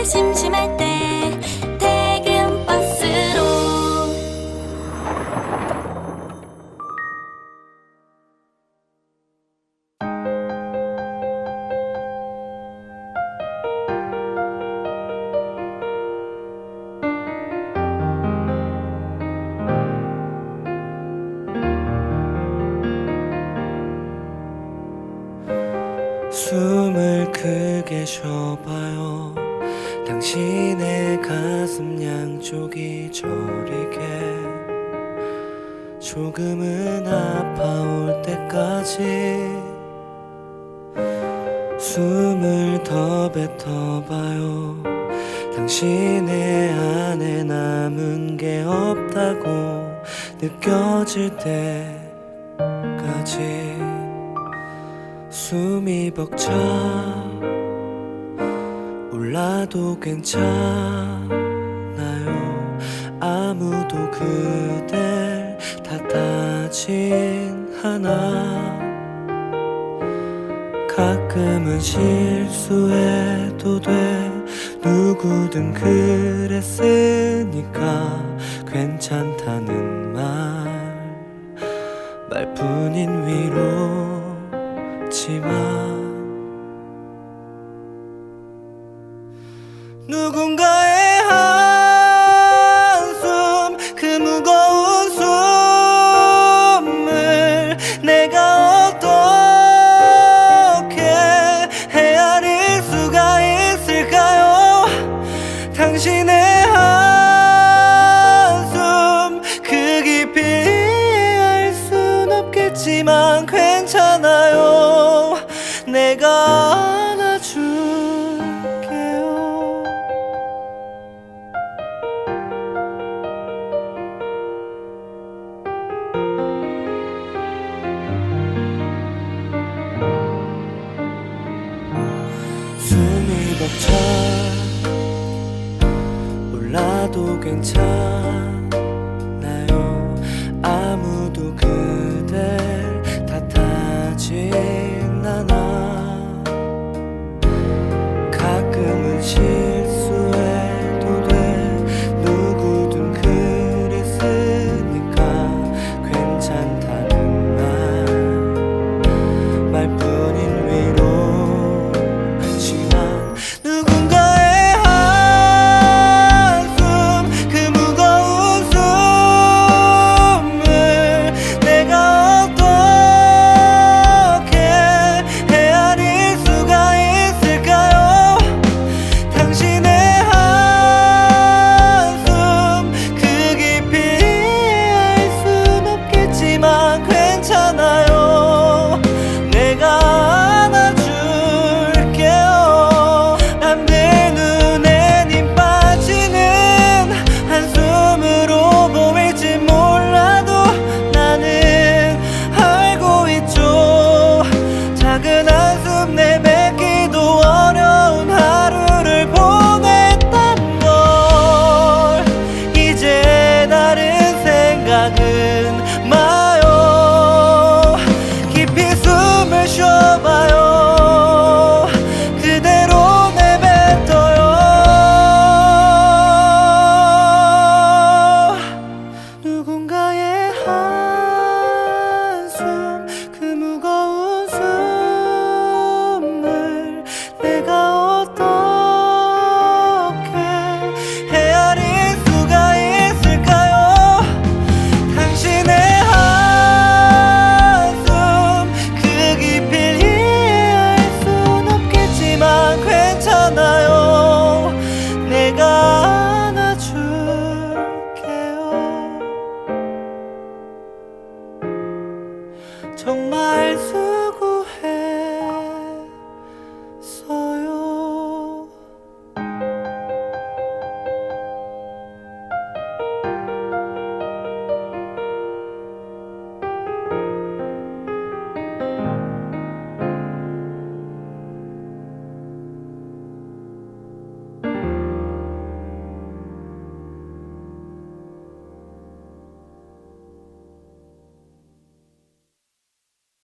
때 심심할 때 퇴근 버스로. 숨을 크게 쉬어봐요 당신의 가슴 양쪽이 저리게 조금은 아파올 때까지 숨을 더 뱉어봐요. 당신의 안에 남은 게 없다고 느껴질 때까지 숨이 벅차 올라도 괜찮아요. 아무도 그댈 탓하진 않아. 가끔은 실수해도 돼. 누구든 그랬으니까 괜찮다 누군가의 都更差